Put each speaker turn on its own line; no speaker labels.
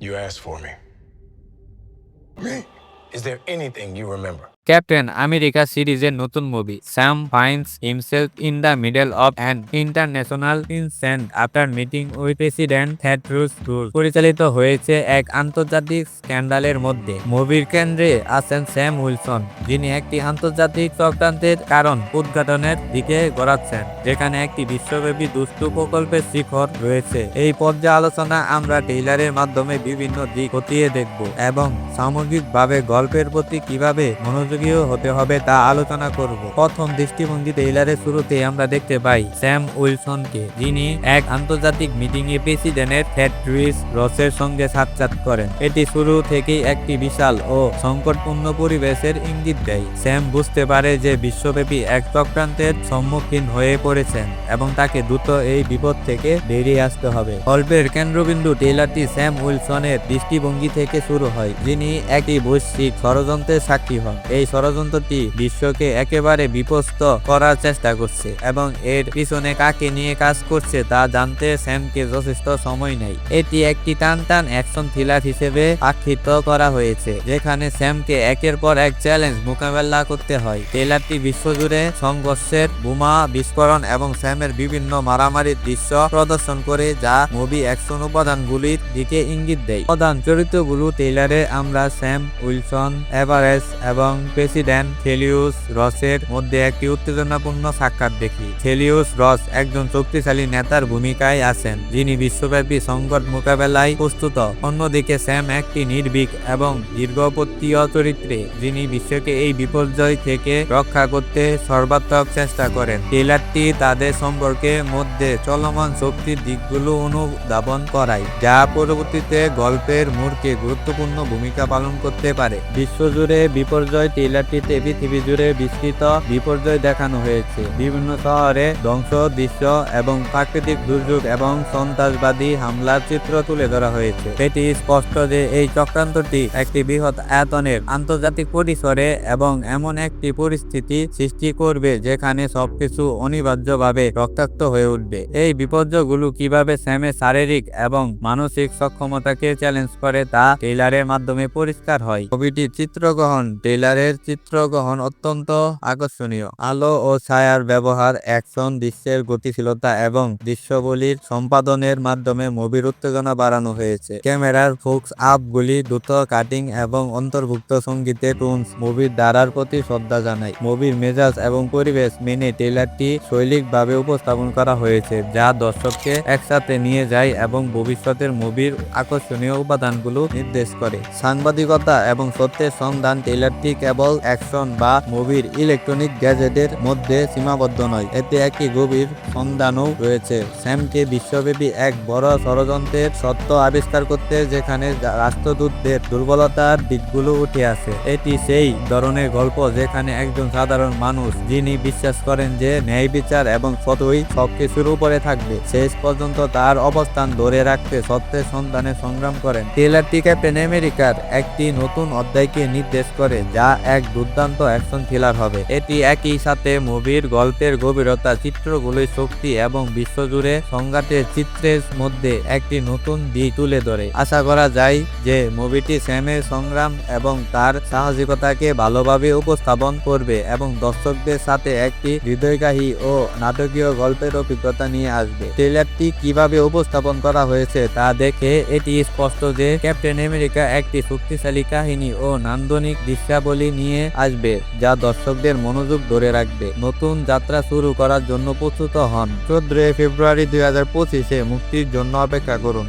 You asked for me. Me? Is there anything you remember?
Captain America সিরিজের নতুন movie Sam finds himself in the middle of an international incident after meeting with president Thaddeus Ross পরিচালিত হয়েছে এক আন্তর্জাতিক স্ক্যান্ডালের মধ্যে। মুভির কেন্দ্রে আছেন স্যাম উইলসন যিনি একটি আন্তর্জাতিক চক্রান্তের কারণ উদ্ঘাটনের দিকে গড়াচ্ছেন, যেখানে একটি বিশ্বব্যাপী দুষ্টু প্রকল্পের শিখর রয়েছে। এই পর্যায়ে পর্যালোচনা আমরা টেইলারের মাধ্যমে বিভিন্ন দিক খতিয়ে দেখব এবং সামগ্রিকভাবে গল্পের প্রতি কীভাবে মনোযোগী হতে হবে তা আলোচনা করব। প্রথম দৃষ্টিভঙ্গি টেইলারের শুরুতে আমরা দেখতে পাই স্যাম উইলসনকে, যিনি এক আন্তর্জাতিক মিটিং এ প্রেসিডেন্টের থ্যাড্রিস রসের সঙ্গে সাক্ষাৎ করেন। এটি শুরু থেকেই একটি বিশাল ও সংকটপূর্ণ পরিবেশের ইঙ্গিত দেয়। স্যাম বুঝতে পারে যে বিশ্বব্যাপী এক চক্রান্তের সম্মুখীন হয়ে পড়েছেন এবং তাকে দ্রুত এই বিপদ থেকে বেরিয়ে আসতে হবে। গল্পের কেন্দ্রবিন্দু টেইলারটি স্যাম উইলসনের দৃষ্টিভঙ্গি থেকে শুরু হয়, যিনি একটি বৈশ্বিক ষড়যন্ত্রের সাক্ষী হন। এই ষড়যন্ত্রটি বিশ্বকে একেবারে বিপস্ত করার চেষ্টা করছে এবং এর পিছনে কাকে নিয়ে কাজ করছে তা জানতে স্যামকে যথেষ্ট সময় নেই। এটি একটি টান টান অ্যাকশন থ্রিলার হিসেবে আখ্যিত করা হয়েছে, যেখানে স্যামকে একের পর এক চ্যালেঞ্জ মোকাবেলা করতে হয়। ট্রেলারটি বিশ্বজুড়ে সংঘর্ষের বোমা, বিস্ফোরণ এবং স্যামের বিভিন্ন মারামারির দৃশ্য প্রদর্শন করে, যা মুভি অ্যাকশন উপাদানগুলির দিকে ইঙ্গিত দেয়। প্রধান চরিত্রগুলো ট্রেলারে আমরা স্যাম, উইলসন এভারেস্ট এবং প্রেসিডেন্ট থেলিউস রসের মধ্যে একটি উত্তেজনাপূর্ণ সাক্ষাৎ দেখি। থেলিউস রস একজন শক্তিশালী নেতার ভূমিকায় আছেন, যিনি বিশ্বব্যাপী সংকট মোকাবেলায় প্রস্তুত। অন্যদিকে স্যাম একটি নির্ভীক এবং দীর্ঘপত্তীয় চরিত্রে যিনি বিশ্বকে এই বিপর্যয় থেকে রক্ষা করতে সর্বাত্মক চেষ্টা করেন। ট্রেলারটি তাদের সম্পর্কে মধ্যে চলমান শক্তির দিকগুলো অনুধাবন করায়, যা পরবর্তীতে গল্পের মূর্কে গুরুত্বপূর্ণ ভূমিকা পালন করতে পারে। বিশ্বজুড়ে বিপর্যয় ট্রেলারটিতে পৃথিবী জুড়ে বিস্তৃত বিপর্যয় দেখানো হয়েছে। বিভিন্ন শহরে ধ্বংস, দৃশ্য এবং প্রাকৃতিক দুর্যোগ এবং সন্ত্রাসবাদী হামলার চিত্র তুলে ধরা হয়েছে। এটি স্পষ্ট যে এই চক্রান্তটি একটি বৃহৎ আয়তনের আন্তর্জাতিক পরিসরে এবং এমন একটি পরিস্থিতি সৃষ্টি করবে যেখানে সবকিছু অনিবার্যভাবে রক্তাক্ত হয়ে উঠবে। এই বিপর্যয়গুলো কীভাবে স্যামের শারীরিক এবং মানসিক সক্ষমতাকে চ্যালেঞ্জ করে তা ট্রেলারের মাধ্যমে পরিষ্কার হয়। ছবিটির চিত্রগ্রহণ ট্রেলারের চিত্রগ্রহণ অত্যন্ত আকর্ষণীয়। আলো ও ছায়ার ব্যবহার অ্যাকশন, দৃশ্যের গতিশীলতা এবং দৃশ্যগুলির সম্পাদনের মাধ্যমে মুভির উত্তেজনা বাড়ানো হয়েছে। ক্যামেরার ফোক্স আপগুলি দ্রুত কাটিং এবং অন্তর্ভুক্ত সঙ্গীতে টুনস মুভির ধারার প্রতি শ্রদ্ধা জানায়। মুভির মেজাজ এবং পরিবেশ মেনে ট্রেলারটি শৈলিকভাবে উপস্থাপন করা হয়েছে, যা দর্শককে একসাথে নিয়ে যায় এবং ভবিষ্যতের মুভির আকর্ষণীয় উপাদানগুলো নির্দেশ করে। সাংবাদিকতা এবং সত্যের সন্ধান, ট্রেলারটি কেবল অ্যাকশন বা মুভির ইলেকট্রনিক গ্যাজেটের মধ্যে সীমাবদ্ধ নয়। এতে একটি গভীর সন্ধানও রয়েছে। স্যামকে বিশ্বব্যাপী এক বড় ষড়যন্ত্রের সত্য আবিষ্কার করতে যেখানে রাষ্ট্রদূতদের দুর্বলতার দিকগুলো উঠে আসে, এটি সেই ধরনের গল্প যেখানে একজন সাধারণ মানুষ যিনি বিশ্বাস করেন যে ন্যায় বিচার এবং সতই সবকিছুর উপরে থাকবে, শেষ পর্যন্ত তার অবস্থান ধরে রাখতে সত্যের সন্ধানে সংগ্রাম করেন। ট্রেলারটি ক্যাপ্টেন আমেরিকার একটি নতুন অধ্যায়কে নির্দেশ করে, যা এক দুর্দান্ত অ্যাকশন থ্রিলার হবে। এটি একই সাথে মুভির গল্পের গভীরতা, চিত্রগুলির শক্তি এবং বিশ্বজুড়ে সংঘাতের চিত্রের মধ্যে একটি নতুন দিক তুলে ধরে। আশা করা যায় যে মুভিটি স্যামের সংগ্রাম এবং তার সাহসিকতাকে ভালোভাবে উপস্থাপন করবে এবং দর্শকদের সাথে একটি হৃদয়গাহী ও নাটকীয় গল্পের অভিজ্ঞতা নিয়ে আসবে। ট্রেলারটি কীভাবে উপস্থাপন করা হয়েছে তা দেখে এটি স্পষ্ট যে ক্যাপ্টেন আমেরিকা একটি শক্তিশালী কাহিনী ও নান্দনিক দৃশ্যাবলী নিয়ে আসবে, যা দর্শকদের মনোযোগ ধরে রাখবে। নতুন যাত্রা শুরু করার জন্য প্রস্তুত হন। চোদ্দই ফেব্রুয়ারি দুই হাজার পঁচিশে মুক্তির জন্য অপেক্ষা করুন।